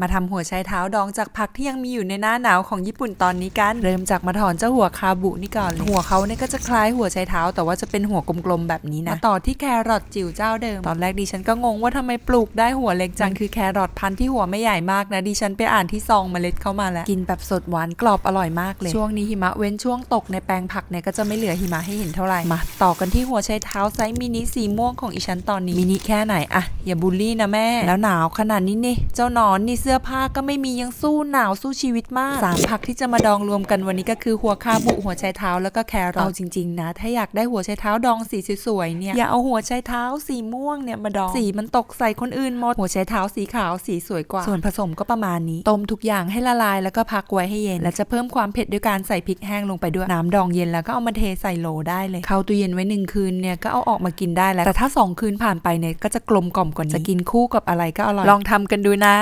มาทำหัวไชเท้าดองจากผักที่ยังมีอยู่ในหน้าหนาวของญี่ปุ่นตอนนี้กันเริ่มจากมาถอนเจ้าหัวคาบุนี่ก่อนเลยหัวเขาเนี่ยก็จะคล้ายหัวไชเท้า แต่ว่าจะเป็นหัวกลมๆแบบนี้นะมาต่อที่แครอทจิ๋วเจ้าเดิม ตอนแรกดิฉันก็งงว่าทำไมปลูกได้หัวเล็กจังคือแครอทพันธุ์ที่หัวไม่ใหญ่มากนะดิฉันไปอ่านที่ซองเมล็ดเข้ามาแล้วกินแบบสดหวานกรอบอร่อยมากเลยช่วงนี้หิมะเว้นช่วงตกในแปลงผักเนี่ยก็จะไม่เหลือหิมะให้เห็นเท่าไหร่มาต่อกันที่หัวไชเท้าไซส์มินิสีม่วงของอีฉันตอนนี้มินิแค่ไหนอะอย่าบูลลี่นะแม่แล้วหนาวขนาดนี้นี่เจ้าหนอนนี่เสื้อผ้าก็ไม่มียังสู้หนาวสู้ชีวิตมากสามผักที่จะมาดองรวมกันวันนี้ก็คือหัวคาบุหัวไชเท้าแล้วก็แครอทเอาจริงๆ นะ ถ้าอยากได้หัวไชเท้าดองสีสวยๆเนี่ยอย่าเอาหัวไชเท้าสีม่วงเนี่ยมาดองสีมันตกใส่คนอื่นหมดหัวไชเท้าสีขาวสีสวยกว่า ส่วนผสมก็ประมาณนี้ต้มทุกอย่างให้ละลายแล้วก็พักไว้ให้เย็น และจะเพิ่มความเผ็ดด้วยการใส่พริกแห้งลงไปด้วยน้ำดองเย็นแล้วก็เอามาเทใส่โหลได้เลยเข้าตู้เย็นไว้หนึ่งคืนเนี่ยก็เอาออกมากินได้แล้วแต่ถ้าสองคืนผ่านไปเนี่ยก็จะกลมกล่อมกว่านี้จะกินคู่กับอะไรก็อร่อยลองทำกันดูนะ